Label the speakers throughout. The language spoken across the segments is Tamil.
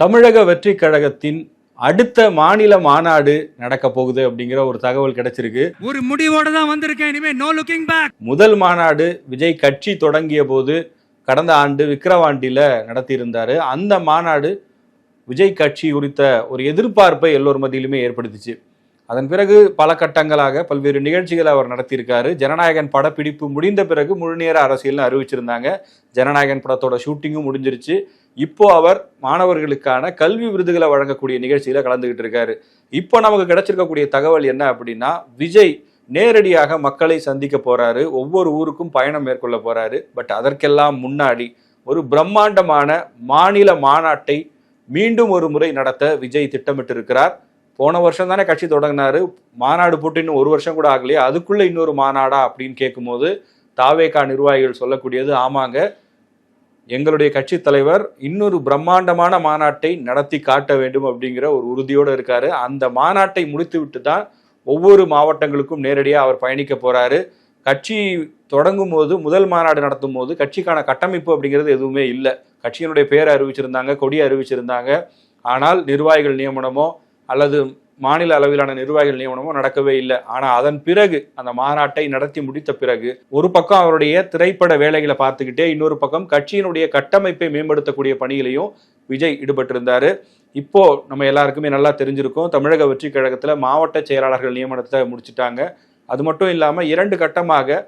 Speaker 1: தமிழக வெற்றி கழகத்தின் அடுத்த மாநில மாநாடு நடக்க போகுது அப்படிங்கிற ஒரு தகவல் கிடைச்சிருக்கு.
Speaker 2: ஒரு முடிவோட தான் வந்திருக்கேன் இனிமே நோ லுக்கிங் பேக்
Speaker 1: முதல் மாநாடு விஜய் கட்சி தொடங்கிய போது கடந்த ஆண்டு விக்கிரவாண்டியில நடத்தியிருந்தாரு. அந்த மாநாடு விஜய் கட்சி குறித்த ஒரு எதிர்பார்ப்பை எல்லோர் மத்தியிலுமே ஏற்படுத்திச்சு. அதன் பிறகு பல கட்டங்களாக பல்வேறு நிகழ்ச்சிகளை அவர் நடத்தியிருக்காரு. ஜனநாயகன் படப்பிடிப்பு முடிந்த பிறகு முழுநேர அரசியல்னு அறிவிச்சிருந்தாங்க. ஜனநாயகன் படத்தோட ஷூட்டிங்கும் முடிஞ்சிருச்சு. இப்போ அவர் மாணவர்களுக்கான கல்வி விருதுகளை வழங்கக்கூடிய நிகழ்ச்சியில கலந்துகிட்டு இருக்காரு. இப்போ நமக்கு கிடைச்சிருக்கக்கூடிய தகவல் என்ன அப்படின்னா விஜய் நேரடியாக மக்களை சந்திக்க போறாரு. ஒவ்வொரு ஊருக்கும் பயணம் மேற்கொள்ள போறாரு. பட் அதற்கெல்லாம் முன்னாடி ஒரு பிரம்மாண்டமான மாநில மாநாட்டை மீண்டும் ஒரு முறை நடத்த விஜய் திட்டமிட்டிருக்கிறார். போன வருஷம் தானே கட்சி தொடங்கினாரு. மாநாடு போட்டு இன்னும் ஒரு வருஷம் கூட ஆகலையே. அதுக்குள்ள இன்னொரு மாநாடா அப்படின்னு கேட்கும்போது தாவேகா நிர்வாகிகள் சொல்லக்கூடியது ஆமாங்க. எங்களுடைய கட்சி தலைவர் இன்னொரு பிரம்மாண்டமான மாநாட்டை நடத்தி காட்ட வேண்டும் அப்படிங்கிற ஒரு உறுதியோடு இருக்காரு. அந்த மாநாட்டை முடித்து விட்டு தான் ஒவ்வொரு மாவட்டங்களுக்கும் நேரடியாக அவர் பயணிக்க போறாரு. கட்சி தொடங்கும் போது முதல் மாநாடு நடத்தும் போது கட்சிக்கான கட்டமைப்பு அப்படிங்கிறது எதுவுமே இல்லை. கட்சியினுடைய பேரை அறிவிச்சிருந்தாங்க கொடியை அறிவிச்சிருந்தாங்க. ஆனால் நிர்வாகிகள் நியமனமோ அல்லது மாநில அளவிலான நிர்வாகிகள் நியமனமோ நடக்கவே இல்லை. ஆனால் அதன் பிறகு அந்த மாநாட்டை நடத்தி முடித்த பிறகு ஒரு பக்கம் அவருடைய திரைப்பட வேலைகளை பார்த்துக்கிட்டே இன்னொரு பக்கம் கட்சியினுடைய கட்டமைப்பை மேம்படுத்தக்கூடிய பணியிலையும் விஜய் ஈடுபட்டிருந்தாரு. இப்போ நம்ம எல்லாருக்குமே நல்லா தெரிஞ்சிருக்கோம் தமிழக வெற்றி கழகத்தில் மாவட்ட செயலாளர்கள் நியமனத்தை முடிச்சிட்டாங்க. அது மட்டும் இல்லாமல் இரண்டு கட்டமாக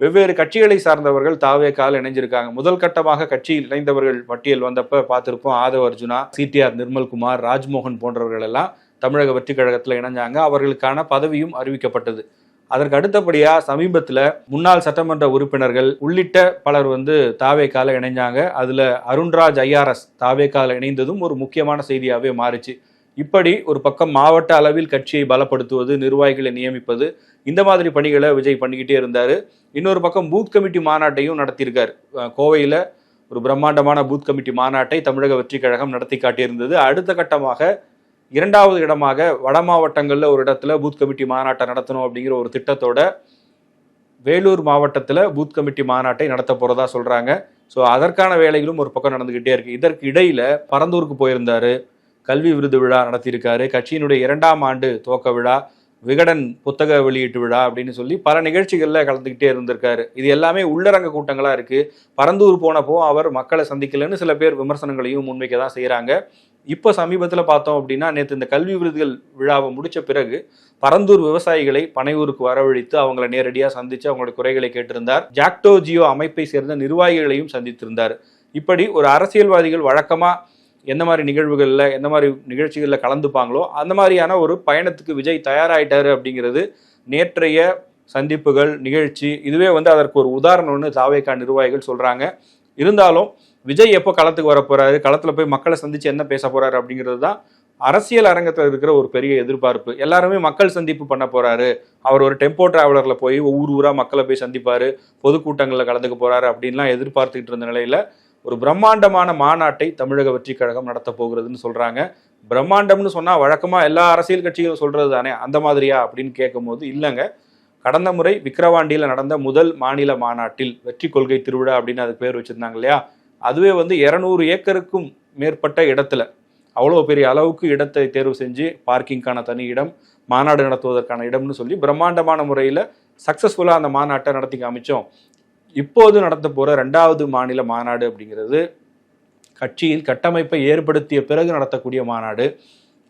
Speaker 1: வெவ்வேறு கட்சிகளை சார்ந்தவர்கள் தாவேக்கால் இணைஞ்சிருக்காங்க. முதல் கட்டமாக கட்சியில் இணைந்தவர்கள் பட்டியல் வந்தப்ப பார்த்திருப்போம் ஆதவ அர்ஜுனா சிடிஆர் நிர்மல்குமார் ராஜ்மோகன் போன்றவர்கள் எல்லாம் தமிழக வெற்றி கழகத்தில் இணைஞ்சாங்க. அவர்களுக்கான பதவியும் அறிவிக்கப்பட்டது. அதற்கு அடுத்தபடியாக சமீபத்தில் முன்னாள் சட்டமன்ற உறுப்பினர்கள் உள்ளிட்ட பலர் வந்து தாவேக்கால இணைஞ்சாங்க. அதில் அருண்ராஜ் ஐஆர்எஸ் தாவேக்கால இணைந்ததும் ஒரு முக்கியமான செய்தியாகவே மாறுச்சு. இப்படி ஒரு பக்கம் மாவட்ட அளவில் கட்சியை பலப்படுத்துவது நிர்வாகிகளை நியமிப்பது இந்த மாதிரி பணிகளை விஜய் பண்ணிக்கிட்டே இருந்தார். இன்னொரு பக்கம் பூத் கமிட்டி மாநாட்டையும் நடத்தியிருக்கார். கோவையில் ஒரு பிரம்மாண்டமான பூத் கமிட்டி மாநாட்டை தமிழக வெற்றி கழகம் நடத்தி காட்டியிருந்தது. அடுத்த கட்டமாக இரண்டாவது இடமாக வட மாவட்டங்களில் ஒரு இடத்துல பூத் கமிட்டி மாநாட்டை நடத்தணும் அப்படிங்கிற ஒரு திட்டத்தோட வேலூர் மாவட்டத்தில் பூத் கமிட்டி மாநாட்டை நடத்த போகிறதா சொல்கிறாங்க ஸோ அதற்கான வேலைகளும் ஒரு பக்கம் நடந்துக்கிட்டே இருக்குது இதற்கு இடையில் பரந்தூருக்கு போயிருந்தார். கல்வி விருது விழா நடத்தியிருக்காரு. கட்சியினுடைய இரண்டாம் ஆண்டு துவக்க விழா விகடன் புத்தக வெளியீட்டு விழா அப்படின்னு சொல்லி பல நிகழ்ச்சிகளில் கலந்துக்கிட்டே இருந்திருக்காரு. இது எல்லாமே உள்ளரங்க கூட்டங்களாக இருக்குது பரந்தூர் போனப்போ அவர் மக்களை சந்திக்கலன்னு சில பேர் விமர்சனங்களையும் முன்வைக்க தான் செய்கிறாங்க இப்போ சமீபத்தில் பார்த்தோம் அப்படின்னா நேற்று இந்த கல்வி விருதுகள் விழாவை முடித்த பிறகு பரந்தூர் விவசாயிகளை பனையூருக்கு வரவழைத்து அவங்கள நேரடியாக சந்தித்து அவங்களோட குறைகளை கேட்டிருந்தார். ஜாக்டோ ஜியோ அமைப்பை சேர்ந்த நிர்வாகிகளையும் சந்தித்திருந்தார். இப்படி ஒரு அரசியல்வாதிகள் வழக்கமாக எந்த மாதிரி நிகழ்வுகளில் எந்த மாதிரி நிகழ்ச்சிகளில் கலந்துப்பாங்களோ அந்த மாதிரியான ஒரு பயணத்துக்கு விஜய் தயாராயிட்டாரு அப்படிங்கிறது நேற்றைய சந்திப்புகள் நிகழ்ச்சி இதுவே வந்து அதற்கு ஒரு உதாரணம்னு தாவேக்கா நிர்வாகிகள் சொல்கிறாங்க இருந்தாலும் விஜய் எப்போ களத்துக்கு வர போறாரு? களத்துல போய் மக்களை சந்திச்சு என்ன பேச போறாரு அப்படிங்கிறது தான் அரசியல் அரங்கத்தில் இருக்கிற ஒரு பெரிய எதிர்பார்ப்பு. எல்லாருமே மக்கள் சந்திப்பு பண்ண போறாரு. அவர் ஒரு டெம்போ டிராவலர்ல போய் ஊர் ஊரா மக்களை போய் சந்திப்பாரு. பொதுக்கூட்டங்களில் கலந்துக்க போறாரு அப்படின்லாம் எதிர்பார்த்துக்கிட்டு இருந்த நிலையில ஒரு பிரம்மாண்டமான மாநாட்டை தமிழக வெற்றி கழகம் நடத்த போகிறதுன்னு சொல்றாங்க. பிரம்மாண்டம்னு சொன்னா வழக்கமா எல்லா அரசியல் கட்சிகளும் சொல்றது தானே? அந்த மாதிரியா அப்படின்னு கேட்கும்போது இல்லைங்க. கடந்த முறை விக்கிரவாண்டியில் நடந்த முதல் மாநில மாநாட்டில் வெற்றி கொள்கை திருவிழா அப்படின்னு அதுக்கு பேர் வச்சிருந்தாங்க இல்லையா? அதுவே வந்து இரநூறு ஏக்கருக்கும் மேற்பட்ட இடத்துல அவ்வளோ பெரிய அளவுக்கு இடத்தை தேர்வு செஞ்சு பார்க்கிங்க்கான தனி இடம் மாநாடு நடத்துவதற்கான இடம்னு சொல்லி பிரம்மாண்டமான முறையில் சக்ஸஸ்ஃபுல்லாக அந்த மாநாட்டை நடத்தி காமிச்சோம். இப்போது நடத்த போகிற ரெண்டாவது மாநில மாநாடு அப்படிங்கிறது கட்சியில் கட்டமைப்பை ஏற்படுத்திய பிறகு நடத்தக்கூடிய மாநாடு.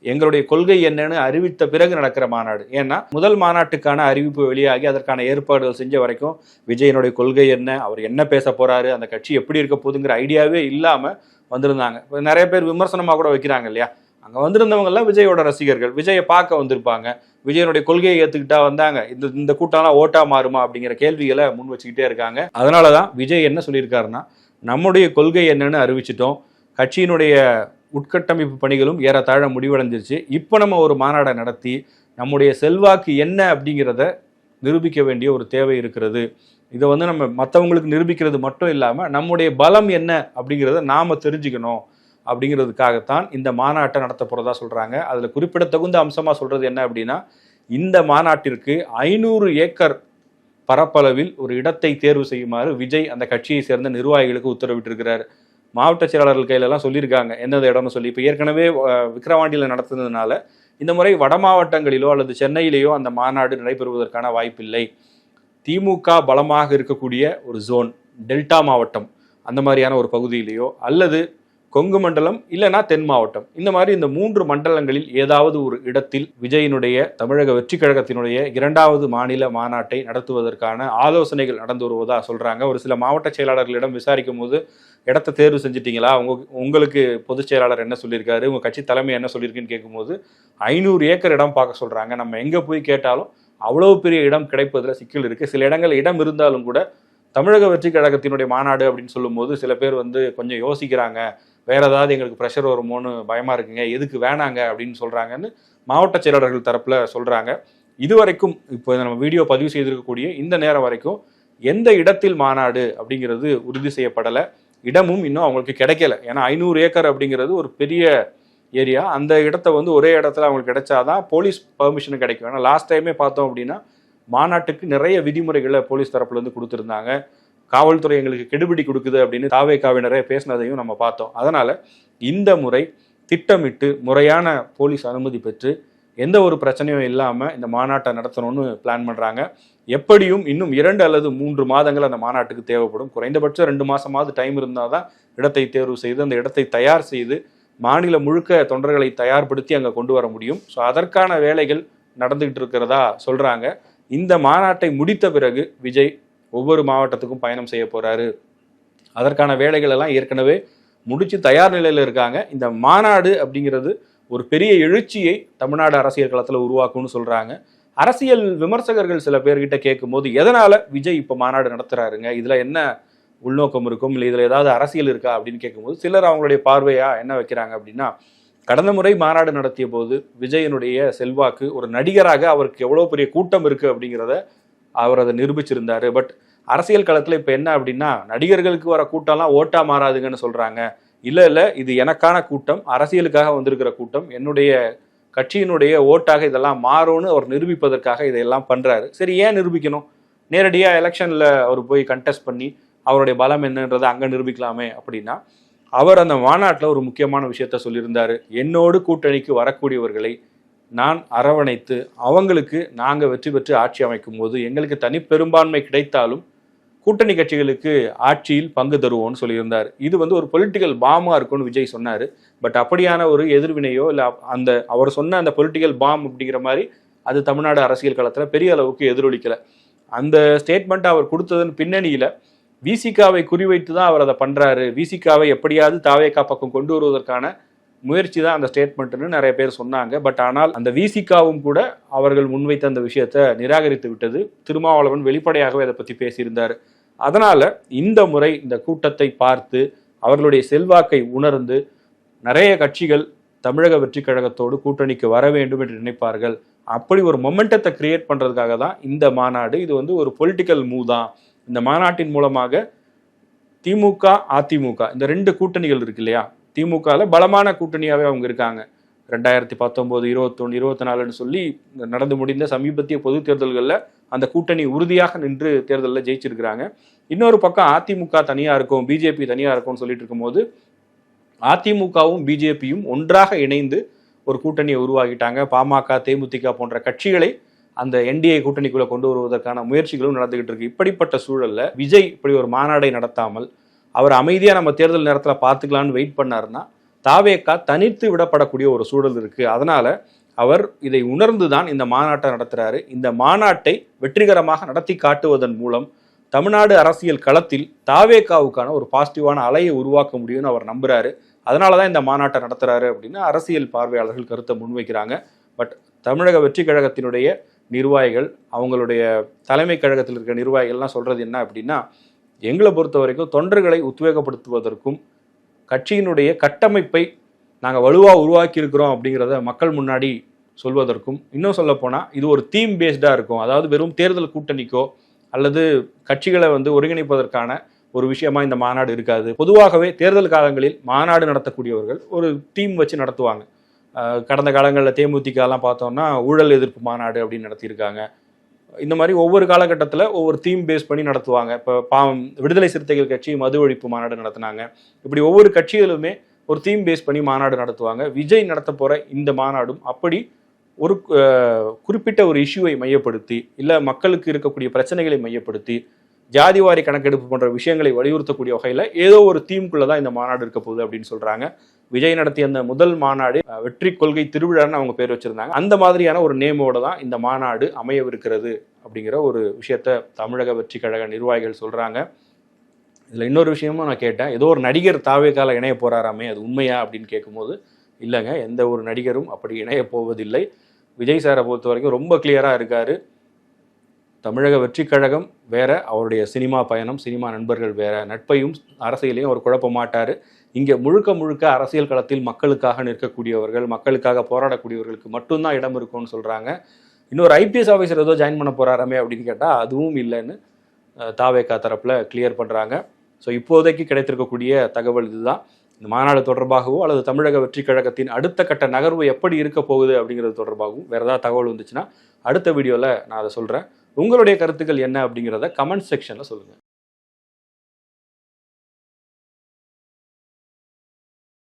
Speaker 1: எங்களுடைய கொள்கை என்னன்னு அறிவித்த பிறகு நடக்கிற மாநாடு. ஏன்னா முதல் மாநாட்டுக்கான அறிவிப்பு வெளியாகி அதற்கான ஏற்பாடுகள் செஞ்ச வரைக்கும் விஜயனுடைய கொள்கை என்ன அவர் என்ன பேச போறாரு அந்த கட்சி எப்படி இருக்க போகுதுங்கிற ஐடியாவே இல்லாம வந்திருந்தாங்க. இப்போ நிறைய பேர் விமர்சனமாக கூட வைக்கிறாங்க இல்லையா? அங்கே வந்திருந்தவங்கெல்லாம் விஜயோட ரசிகர்கள். விஜயை பார்க்க வந்திருப்பாங்க. விஜயனுடைய கொள்கையை ஏற்றுக்கிட்டா வந்தாங்க. இந்த இந்த கூட்டம்லாம் ஓட்டா மாறுமா அப்படிங்கிற கேள்விகளை முன் வச்சுக்கிட்டே இருக்காங்க. அதனாலதான் விஜய் என்ன சொல்லியிருக்காருன்னா நம்முடைய கொள்கை என்னன்னு அறிவிச்சிட்டோம். கட்சியினுடைய உட்கட்டமைப்பு பணிகளும் ஏறத்தாழ முடிவடைஞ்சிருச்சு. இப்போ நம்ம ஒரு மாநாடை நடத்தி நம்முடைய செல்வாக்கு என்ன அப்படிங்கிறத நிரூபிக்க வேண்டிய ஒரு தேவை இருக்கிறது. இதை வந்து நம்ம மற்றவங்களுக்கு நிரூபிக்கிறது மட்டும் இல்லாமல் நம்முடைய பலம் என்ன அப்படிங்கிறத நாம் தெரிஞ்சுக்கணும் அப்படிங்கிறதுக்காகத்தான் இந்த மாநாட்டை நடத்த போகிறதா சொல்கிறாங்க அதில் குறிப்பிடத்தகுந்த அம்சமாக சொல்கிறது என்ன அப்படின்னா இந்த மாநாட்டிற்கு ஐநூறு ஏக்கர் பரப்பளவில் ஒரு இடத்தை தேர்வு செய்யுமாறு விஜய் அந்த கட்சியை சேர்ந்த நிர்வாகிகளுக்கு உத்தரவிட்டிருக்கிறார். மாவட்ட செயலாளர்கள் கையிலலாம் சொல்லியிருக்காங்க. எந்தெந்த இடம்னு சொல்லி. இப்போ ஏற்கனவே விக்ரவாண்டியில் விக்கிரவாண்டியில் நடத்துனதுனால இந்த முறை வட மாவட்டங்களிலோ அல்லது சென்னையிலேயோ அந்த மாநாடு நடைபெறுவதற்கான வாய்ப்பில்லை. திமுக பலமாக இருக்கக்கூடிய ஒரு ஜோன் டெல்டா மாவட்டம் அந்த மாதிரியான ஒரு பகுதியிலேயோ அல்லது கொங்கு மண்டலம் இல்லைனா தென் மாவட்டம். இந்த மாதிரி இந்த மூன்று மண்டலங்களில் ஏதாவது ஒரு இடத்தில் விஜயினுடைய தமிழக வெற்றி கழகத்தினுடைய இரண்டாவது மாநில மாநாட்டை நடத்துவதற்கான ஆலோசனைகள் நடந்து வருவதா சொல்றாங்க. ஒரு சில மாவட்ட செயலாளர்களிடம் விசாரிக்கும் போது இடத்த தேர்வு செஞ்சிட்டீங்களா? உங்க உங்களுக்கு பொதுச் செயலாளர் என்ன சொல்லியிருக்காரு? உங்க கட்சி தலைமை என்ன சொல்லியிருக்குன்னு கேட்கும்போது ஐநூறு ஏக்கர் இடம் பார்க்க சொல்றாங்க. நம்ம எங்க போய் கேட்டாலும் அவ்வளவு பெரிய இடம் கிடைப்பதில் சிக்கல் இருக்கு. சில இடங்கள் இடம் இருந்தாலும் கூட தமிழக வெற்றி கழகத்தினுடைய மாநாடு அப்படின்னு சொல்லும்போது சில பேர் வந்து கொஞ்சம் யோசிக்கிறாங்க. வேற ஏதாவது எங்களுக்கு ப்ரெஷர் வருமோன்னு பயமா இருக்குங்க. எதுக்கு வேணாங்க அப்படின்னு சொல்றாங்கன்னு மாவட்ட செயலாளர்கள் தரப்புல சொல்றாங்க. இதுவரைக்கும் இப்போ நம்ம வீடியோ பதிவு செய்திருக்கக்கூடிய இந்த நேரம் வரைக்கும் எந்த இடத்தில் மாநாடு அப்படிங்கிறது உறுதி செய்யப்படலை. இடமும் இன்னும் அவங்களுக்கு கிடைக்கல. ஏன்னா ஐநூறு ஏக்கர் அப்படிங்கிறது ஒரு பெரிய ஏரியா. அந்த இடத்த வந்து ஒரே இடத்துல அவங்களுக்கு கிடைச்சாதான் போலீஸ் பர்மிஷன் கிடைக்கும். ஏன்னா லாஸ்ட் டைமே பார்த்தோம் அப்படின்னா மாநாட்டுக்கு நிறைய விதிமுறைகளை போலீஸ் தரப்புலேருந்து கொடுத்துருந்தாங்க. காவல்துறை எங்களுக்கு கெடுபிடி கொடுக்குது அப்படின்னு தாவே காவினரே பேசினதையும் நம்ம பார்த்தோம். அதனால இந்த முறை திட்டமிட்டு முறையான போலீஸ் அனுமதி பெற்று எந்த ஒரு பிரச்சனையும் இல்லாமல் இந்த மாநாட்டை நடத்தணும்னு பிளான் பண்ணுறாங்க எப்படியும் இன்னும் இரண்டு அல்லது மூன்று மாதங்கள் அந்த மாநாட்டுக்கு தேவைப்படும். குறைந்தபட்சம் ரெண்டு மாதமாவது டைம் இருந்தால் தான் இடத்தை தேர்வு செய்து அந்த இடத்தை தயார் செய்து மாநிலம் முழுக்க தொண்டர்களை தயார்படுத்தி அங்கே கொண்டு வர முடியும். ஸோ அதற்கான வேலைகள் நடந்துகிட்டு இருக்கிறதா சொல்கிறாங்க இந்த மாநாட்டை முடித்த பிறகு விஜய் ஒவ்வொரு மாவட்டத்துக்கும் பயணம் செய்ய போறாரு. அதற்கான வேலைகள் எல்லாம் ஏற்கனவே முடிச்சு தயார் நிலையில இருக்காங்க. இந்த மாநாடு அப்படிங்கிறது ஒரு பெரிய எழுச்சியை தமிழ்நாடு அரசியல் களத்தில் உருவாக்கும்னு சொல்றாங்க. அரசியல் விமர்சகர்கள் சில பேர்கிட்ட கேட்கும்போது எதனால விஜய் இப்போ மாநாடு நடத்துறாருங்க? இதுல என்ன உள்நோக்கம் இருக்கும்? இல்லை இதுல ஏதாவது அரசியல் இருக்கா? அப்படின்னு கேட்கும்போது சிலர் அவங்களுடைய பார்வையா என்ன வைக்கிறாங்க அப்படின்னா கடந்த முறை மாநாடு நடத்திய போது விஜயனுடைய செல்வாக்கு ஒரு நடிகராக அவருக்கு எவ்வளோ பெரிய கூட்டம் இருக்கு அப்படிங்கிறத அவர் அதை நிரூபிச்சிருந்தாரு. பட் அரசியல் களத்தில் இப்போ என்ன அப்படின்னா நடிகர்களுக்கு வர கூட்டம்லாம் ஓட்டா மாறாதுங்கன்னு சொல்கிறாங்க இல்லை இல்லை இது எனக்கான கூட்டம் அரசியலுக்காக வந்திருக்கிற கூட்டம் என்னுடைய கட்சியினுடைய ஓட்டாக இதெல்லாம் மாறும்னு அவர் நிரூபிப்பதற்காக இதையெல்லாம் பண்ணுறாரு சரி ஏன் நிரூபிக்கணும்? நேரடியாக எலெக்ஷனில் அவர் போய் கண்டெஸ்ட் பண்ணி அவருடைய பலம் என்னன்றதை அங்கே நிரூபிக்கலாமே அப்படின்னா அவர் அந்த மாநாட்டில் ஒரு முக்கியமான விஷயத்த சொல்லியிருந்தார். என்னோடு கூட்டணிக்கு வரக்கூடியவர்களை நான் அரவணைத்து அவங்களுக்கு நாங்கள் வெற்றி பெற்று ஆட்சி அமைக்கும் போது எங்களுக்கு தனி பெரும்பான்மை கிடைத்தாலும் கூட்டணி கட்சிகளுக்கு ஆட்சியில் பங்கு தருவோம்னு சொல்லியிருந்தார். இது வந்து ஒரு பொலிட்டிக்கல் பாமாக இருக்கும்னு விஜய் சொன்னார். பட் அப்படியான ஒரு எதிர்வினையோ இல்லை அந்த அவர் சொன்ன அந்த பொலிட்டிக்கல் பாம் அப்படிங்கிற மாதிரி அது தமிழ்நாடு அரசியல் களத்தில் பெரிய அளவுக்கு எதிரொலிக்கலை. அந்த ஸ்டேட்மெண்ட் அவர் கொடுத்ததன் பின்னணியில் விசிகாவை குறிவைத்து தான் அவர் அதை பண்ணுறாரு விசிகாவை எப்படியாவது தாவேக்கா பக்கம் கொண்டு வருவதற்கான முயற்சி தான் அந்த ஸ்டேட்மெண்ட்னு நிறைய பேர் சொன்னாங்க. பட் ஆனால் அந்த விசிகாவும் கூட அவர்கள் முன்வைத்த அந்த விஷயத்தை நிராகரித்து விட்டது. திருமாவளவன் வெளிப்படையாகவே அதை பற்றி பேசியிருந்தார். அதனால் இந்த முறை இந்த கூட்டத்தை பார்த்து அவர்களுடைய செல்வாக்கை உணர்ந்து நிறைய கட்சிகள் தமிழக வெற்றி கழகத்தோடு கூட்டணிக்கு வர வேண்டும் என்று நினைப்பார்கள். அப்படி ஒரு மொமெண்டத்தை கிரியேட் பண்ணுறதுக்காக தான் இந்த மாநாடு இது வந்து ஒரு பொலிட்டிக்கல் மூவ் தான். இந்த மாநாட்டின் மூலமாக திமுக அதிமுக இந்த ரெண்டு கூட்டணிகள் இருக்கு இல்லையா? திமுகவில் பலமான கூட்டணியாகவே அவங்க இருக்காங்க. ரெண்டாயிரத்தி பத்தொம்போது இருபத்தொன்னு இருபத்தி நாலுன்னு சொல்லி நடந்து முடிந்த சமீபத்திய பொது தேர்தல்களில் அந்த கூட்டணி உறுதியாக நின்று தேர்தலில் ஜெயிச்சிருக்கிறாங்க. இன்னொரு பக்கம் அதிமுக தனியாக இருக்கும் பிஜேபி தனியாக இருக்கும்னு சொல்லிட்டு இருக்கும்போது அதிமுகவும் பிஜேபியும் ஒன்றாக இணைந்து ஒரு கூட்டணியை உருவாக்கிட்டாங்க. பாமக தேமுதிக போன்ற கட்சிகளை அந்த என்டிஏ கூட்டணிக்குள்ளே கொண்டு வருவதற்கான முயற்சிகளும் நடந்துகிட்டு இருக்கு. இப்படிப்பட்ட சூழலில் விஜய் இப்படி ஒரு மாநாடை நடத்தாமல் அவர் அமைதியாக நம்ம தேர்தல் நேரத்தில் பார்த்துக்கலான்னு வெயிட் பண்ணாருன்னா தாவேக்கா தனித்து விடப்படக்கூடிய ஒரு சூழல் இருக்குது அதனால் அவர் இதை உணர்ந்து தான் இந்த மாநாட்டை நடத்துகிறாரு இந்த மாநாட்டை வெற்றிகரமாக நடத்தி காட்டுவதன் மூலம் தமிழ்நாடு அரசியல் களத்தில் தாவேக்காவுக்கான ஒரு பாசிட்டிவான அலையை உருவாக்க முடியும்னு அவர் நம்புகிறாரு அதனால தான் இந்த மாநாட்டை நடத்துகிறாரு அப்படின்னு அரசியல் பார்வையாளர்கள் கருத்தை முன்வைக்கிறாங்க. பட் தமிழக வெற்றி கழகத்தினுடைய நிர்வாகிகள் அவங்களுடைய தலைமை கழகத்தில் இருக்கிற நிர்வாகிகள்லாம் சொல்கிறது என்ன அப்படின்னா எங்களை பொறுத்த வரைக்கும் தொண்டர்களை உத்வேகப்படுத்துவதற்கும் கட்சியினுடைய கட்டமைப்பை நாங்கள் வலுவாக உருவாக்கி இருக்கிறோம் அப்படிங்கிறத மக்கள் முன்னாடி சொல்வதற்கும் இன்னும் சொல்லப்போனால் இது ஒரு தீம் பேஸ்டாக இருக்கும். அதாவது வெறும் தேர்தல் கூட்டணிக்கோ அல்லது கட்சிகளை வந்து ஒருங்கிணைப்பதற்கான ஒரு விஷயமா இந்த மாநாடு இருக்காது. பொதுவாகவே தேர்தல் காலங்களில் மாநாடு நடத்தக்கூடியவர்கள் ஒரு டீம் வச்சு நடத்துவாங்க. கடந்த காலங்களில் தேமுதிகலாம் பார்த்தோம்னா ஊழல் எதிர்ப்பு மாநாடு அப்படின்னு நடத்தியிருக்காங்க. இந்த மாதிரி ஒவ்வொரு காலகட்டத்தில் ஒவ்வொரு தீம் பேஸ் பண்ணி நடத்துவாங்க. இப்போ பாவம் விடுதலை சிறுத்தைகள் கட்சி மது ஒழிப்பு மாநாடு நடத்தினாங்க. இப்படி ஒவ்வொரு கட்சிகளுமே ஒரு தீம் பேஸ் பண்ணி மாநாடு நடத்துவாங்க. விஜய் நடத்த போகிற இந்த மாநாடும் அப்படி ஒரு குறிப்பிட்ட ஒரு இஷ்யூவை மையப்படுத்தி இல்லை மக்களுக்கு இருக்கக்கூடிய பிரச்சனைகளை மையப்படுத்தி ஜாதிவாரி கணக்கெடுப்பு போன்ற விஷயங்களை வலியுறுத்தக்கூடிய வகையில் ஏதோ ஒரு தீம்குள்ளே தான் இந்த மாநாடு இருக்க போகுது அப்படின்னு சொல்கிறாங்க விஜய் நடத்திய அந்த முதல் மாநாடு வெற்றி கொள்கை திருவிழான்னு அவங்க பேர் வச்சிருந்தாங்க. அந்த மாதிரியான ஒரு நேமோட தான் இந்த மாநாடு அமையவிருக்கிறது அப்படிங்கிற ஒரு விஷயத்த தமிழக வெற்றி கழக நிர்வாகிகள் சொல்கிறாங்க இதில் இன்னொரு விஷயமும் நான் கேட்டேன். ஏதோ ஒரு நடிகர் தாவேக்கால இணைய போகிறாராமே அது உண்மையா அப்படின்னு கேட்கும்போது இல்லைங்க எந்த ஒரு நடிகரும் அப்படி இணைய போவதில்லை. விஜய் சாரை பொறுத்த வரைக்கும் ரொம்ப கிளியராக இருக்காரு. தமிழக வெற்றி கழகம் வேற அவருடைய சினிமா பயணம் சினிமா நண்பர்கள் வேற நட்பையும் அரசியலையும் அவர் குழப்ப மாட்டார். இங்கே முழுக்க முழுக்க அரசியல் களத்தில் மக்களுக்காக நிற்கக்கூடியவர்கள் மக்களுக்காக போராடக்கூடியவர்களுக்கு மட்டும்தான் இடம் இருக்கும்னு சொல்கிறாங்க இன்னொரு ஐபிஎஸ் ஆஃபீஸர் ஏதோ ஜாயின் பண்ண போகிறாரமே அப்படின்னு கேட்டால் அதுவும் இல்லைன்னு தாவேக்கா தரப்பில் கிளியர் பண்ணுறாங்க ஸோ இப்போதைக்கு கிடைத்திருக்கக்கூடிய தகவல் இதுதான். இந்த மாநாடு தொடர்பாகவோ அல்லது தமிழக வெற்றி கழகத்தின் அடுத்த கட்ட நகர்வு எப்படி இருக்க போகுது அப்படிங்கிறது தொடர்பாகவும் வேறு ஏதாவது தகவல் வந்துச்சுன்னா அடுத்த வீடியோவில் நான் அதை சொல்கிறேன் உங்களுடைய கருத்துக்கள் என்ன அப்படிங்கிறத கமெண்ட் செக்ஷனில் சொல்லுங்கள்